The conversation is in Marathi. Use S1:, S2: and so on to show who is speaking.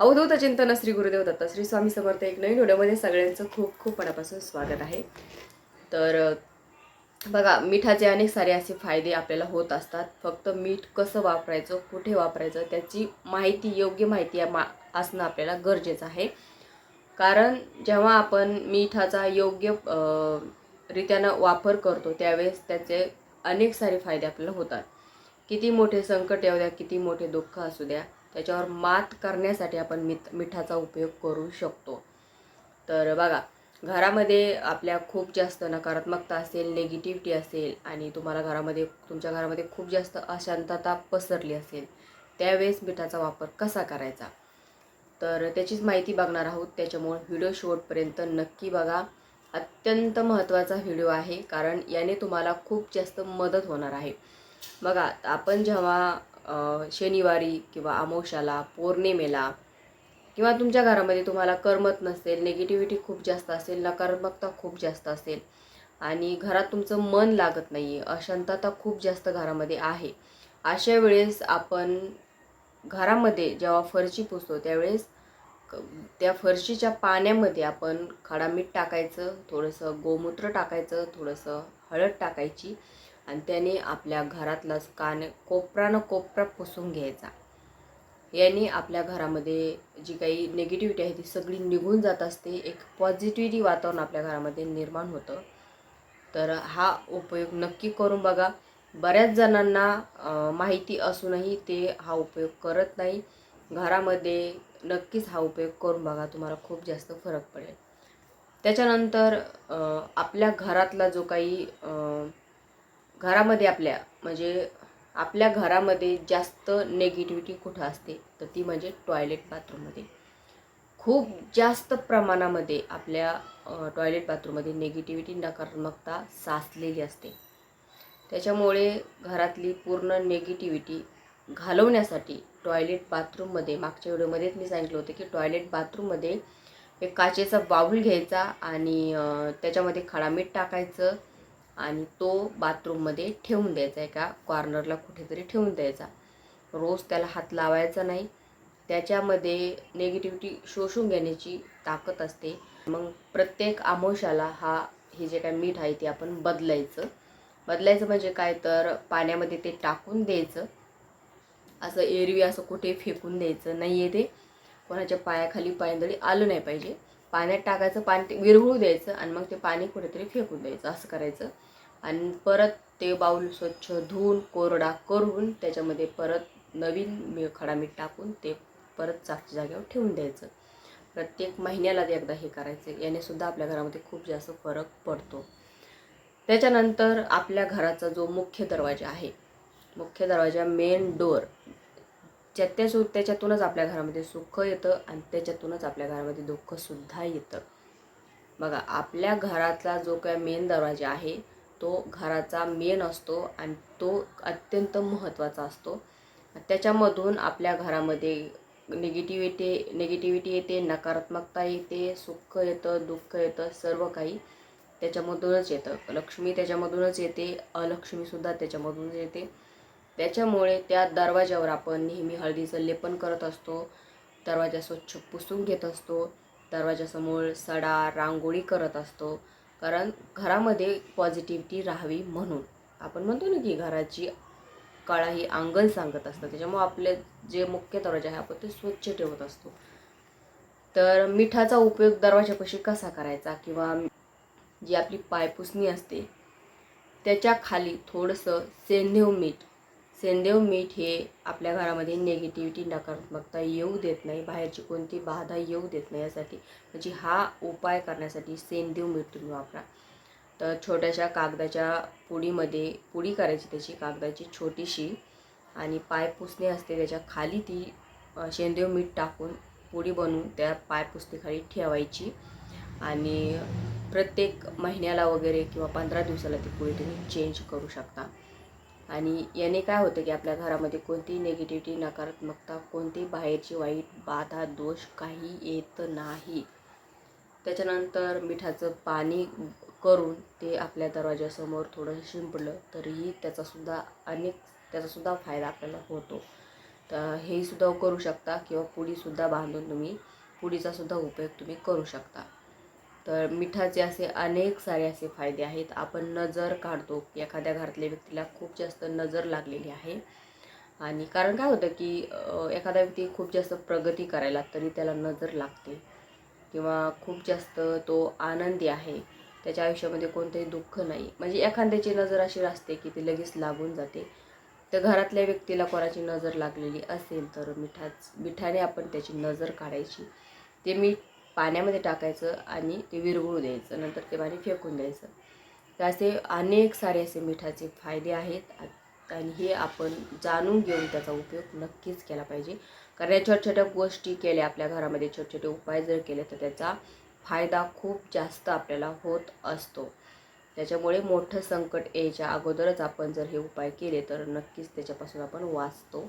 S1: अवधूत चिंतन श्री गुरुदेव दत्ता श्री स्वामी समर्थ एक नवीन व्हिडिओमध्ये सगळ्यांचं खूप खूप मनापासून स्वागत आहे. तर बघा मिठाचे अनेक सारे असे फायदे आपल्याला होत असतात. फक्त मीठ कसं वापरायचं कुठे वापरायचं त्याची माहिती योग्य माहिती मा असणं आपल्याला गरजेचं आहे. कारण जेव्हा आपण मिठाचा योग्य रित्यानं वापर करतो त्यावेळेस त्याचे अनेक सारे फायदे आपल्याला होतात. किती मोठे संकट येऊ द्या किती मोठे दुःख असू द्या. त्याच्यावर मात करण्यासाठी आपण मिठ मिठाचा उपयोग करू शकतो. तर बघा घरामध्ये आपल्या खूप जास्त नकारात्मकता असेल नेगेटिव्हिटी असेल आणि तुम्हाला घरामध्ये तुमच्या घरामध्ये खूप जास्त अशांतता पसरली असेल त्यावेळेस मिठाचा वापर कसा करायचा? तर त्याचीच माहिती बघणार आहोत. त्याच्यामुळे व्हिडिओ शेवटपर्यंत नक्की बघा. अत्यंत महत्त्वाचा व्हिडिओ आहे कारण याने तुम्हाला खूप जास्त मदत होणार आहे. बघा आपण जेव्हा शनिवारी किंवा आमोशाला पौर्णिमेला किंवा तुमच्या घरामध्ये तुम्हाला करमत नसेल निगेटिव्हिटी खूप जास्त असेल नकारात्मकता खूप जास्त असेल आणि घरात तुमचं मन लागत नाही आहे अशांतता खूप जास्त घरामध्ये आहे. अशा वेळेस आपण घरामध्ये जेव्हा फरशी पुसतो त्यावेळेस त्या फरशीच्या पाण्यामध्ये आपण खडा मीठ टाकायचं थोडंसं गोमूत्र टाकायचं थोडंसं हळद टाकायची आणि त्याने आपल्या घरातलाच कान कोपरानं कोपरा पुसून घ्यायचा. याने आपल्या घरामध्ये जी काही निगेटिव्हिटी आहे ती सगळी निघून जात असते. एक पॉझिटिव्हिटी वातावरण आपल्या घरामध्ये निर्माण होतं. तर हा उपयोग नक्की करून बघा. बऱ्याच जणांना माहिती असूनही ते हा उपयोग करत नाही. घरामध्ये नक्कीच हा उपयोग करून बघा. तुम्हाला खूप जास्त फरक पडेल. त्याच्यानंतर आपल्या घरातला जो काही घरामध्ये आपल्या म्हणजे आपल्या घरामध्ये जास्त नेगेटिव्हिटी कुठं असते तर ती म्हणजे टॉयलेट बाथरूममध्ये खूप जास्त प्रमाणामध्ये आपल्या टॉयलेट बाथरूममध्ये निगेटिव्हिटी नकारात्मकता साचलेली असते. त्याच्यामुळे घरातली पूर्ण निगेटिव्हिटी घालवण्यासाठी टॉयलेट बाथरूममध्ये मागच्या व्हिडिओमध्येच मी सांगितलं होतं की टॉयलेट बाथरूममध्ये एक काचेचा बाऊल घ्यायचा आणि त्याच्यामध्ये खडा मीठ टाकायचं आणि तो बाथरूममध्ये ठेवून द्यायचा एका कॉर्नरला कुठेतरी ठेवून द्यायचा. रोज त्याला हात लावायचा नाही. त्याच्यामध्ये नेगेटिव्हिटी शोषून घेण्याची ताकद असते. मग प्रत्येक आमोशाला हा हे जे काय मीठ आहे ते आपण बदलायचं. बदलायचं म्हणजे काय? तर पाण्यामध्ये ते टाकून द्यायचं. असं एरवी असं कुठे फेकून द्यायचं नाही आहे ते. कोणाच्या पायाखाली पायंदळी आलं नाही पाहिजे. पाण्यात टाकायचं पाणी ते विरघळू द्यायचं आणि मग ते पाणी कुठेतरी फेकून द्यायचं. असं करायचं. आणि परत ते बाऊल स्वच्छ धुवून कोरडा करून त्याच्यामध्ये परत नवीन मी खडा मीठ टाकून ते परत चाकच्या जागेवर ठेवून द्यायचं. प्रत्येक महिन्याला ते एकदा हे करायचं. याने सुद्धा आपल्या घरामध्ये खूप जास्त फरक पडतो. त्याच्यानंतर आपल्या घराचा जो मुख्य दरवाजा आहे मुख्य दरवाजा मेन डोअर त्याच्या त्याच्यातूनच आपल्या घरामध्ये सुख येतं आणि त्याच्यातूनच आपल्या घरामध्ये दुःखसुद्धा येतं. बघा आपल्या घरातला जो काय मेन दरवाजा आहे तो घराचा मेन असतो आणि तो अत्यंत महत्त्वाचा असतो. त्याच्यामधून आपल्या घरामध्ये निगेटिव्हिटी निगेटिव्हिटी येते नकारात्मकता येते सुख येतं दुःख येतं सर्व काही त्याच्यामधूनच येतं. लक्ष्मी त्याच्यामधूनच येते अलक्ष्मीसुद्धा त्याच्यामधूनच येते. त्याच्यामुळे त्या दरवाजावर आपण नेहमी हळदीचं लेपन करत असतो. दरवाजा स्वच्छ पुसून घेत असतो. दरवाजासमोर सडा रांगोळी करत असतो. कारण घरामध्ये पॉझिटिव्हिटी राहावी म्हणून. आपण म्हणतो ना की घराची कळा ही अंगण सांगत असतं. त्याच्यामुळे आपले जे मुख्य दरवाजा आहे आपण ते स्वच्छ ठेवत असतो. तर मिठाचा उपयोग दरवाजापाशी कसा करायचा? किंवा जी आपली पायपुसणी असते त्याच्याखाली थोडंसं सेंधेव मीठ सेंदेव मीठ हे आपल्या घरामध्ये निगेटिव्हिटी नकारात्मकता येऊ देत नाही. बाहेरची कोणती बाधा येऊ देत नाही यासाठी. म्हणजे हा उपाय करण्यासाठी सेंदेव मीठ तुम्ही वापरा. तर छोट्याशा कागदाच्या पुडीमध्ये पुडी करायची त्याची कागदाची छोटीशी आणि पाय पुसणे असते त्याच्याखाली ती शेंदेव मीठ टाकून पुडी बनवून त्या पाय पुसणीखाली ठेवायची. आणि प्रत्येक महिन्याला वगैरे किंवा पंधरा दिवसाला ती पुडी तुम्ही चेंज करू शकता. आणि याने काय होतं की आपल्या घरामध्ये कोणतीही निगेटिव्हिटी नकारात्मकता कोणती बाहेरची वाईट बाधा दोष काही येत नाही. त्याच्यानंतर मिठाचं पाणी करून ते आपल्या दरवाजासमोर थोडं शिंपडलं तरीही त्याचासुद्धा अनेक त्याचासुद्धा फायदा आपल्याला होतो. तर हेसुद्धा करू शकता किंवा पुडीसुद्धा बांधून तुम्ही पुडीचासुद्धा उपयोग तुम्ही करू शकता. तर मिठाचे असे अनेक सारे असे फायदे आहेत. आपण नजर काढतो. एखाद्या घरातल्या व्यक्तीला खूप जास्त नजर लागलेली आहे. आणि कारण काय होतं की एखादा व्यक्ती खूप जास्त प्रगती करायला तरी त्याला नजर लागते. किंवा खूप जास्त तो आनंदी आहे. त्याच्या आयुष्यामध्ये कोणतंही दुःख नाही. म्हणजे एखाद्याची नजर अशी असते की ती लगेच लागून जाते. तर घरातल्या व्यक्तीला कोणाची नजर लागलेली असेल तर मिठाच मिठाने आपण त्याची नजर काढायची. ते मीठ पाण्यामध्ये टाकायचं आणि ते विरघळू द्यायचं. नंतर ते पाणी फेकून द्यायचं. तर असे अनेक सारे असे मिठाचे फायदे आहेत. आणि हे आपण जाणून घेऊन त्याचा उपयोग नक्कीच केला पाहिजे. कारण या छोट्या छोट्या गोष्टी केल्या आपल्या घरामध्ये छोटे छोटे उपाय जर केले तर त्याचा फायदा खूप जास्त आपल्याला होत असतो. त्याच्यामुळे मोठं संकट यायच्या अगोदरच आपण जर हे उपाय केले तर नक्कीच त्याच्यापासून आपण वाचतो.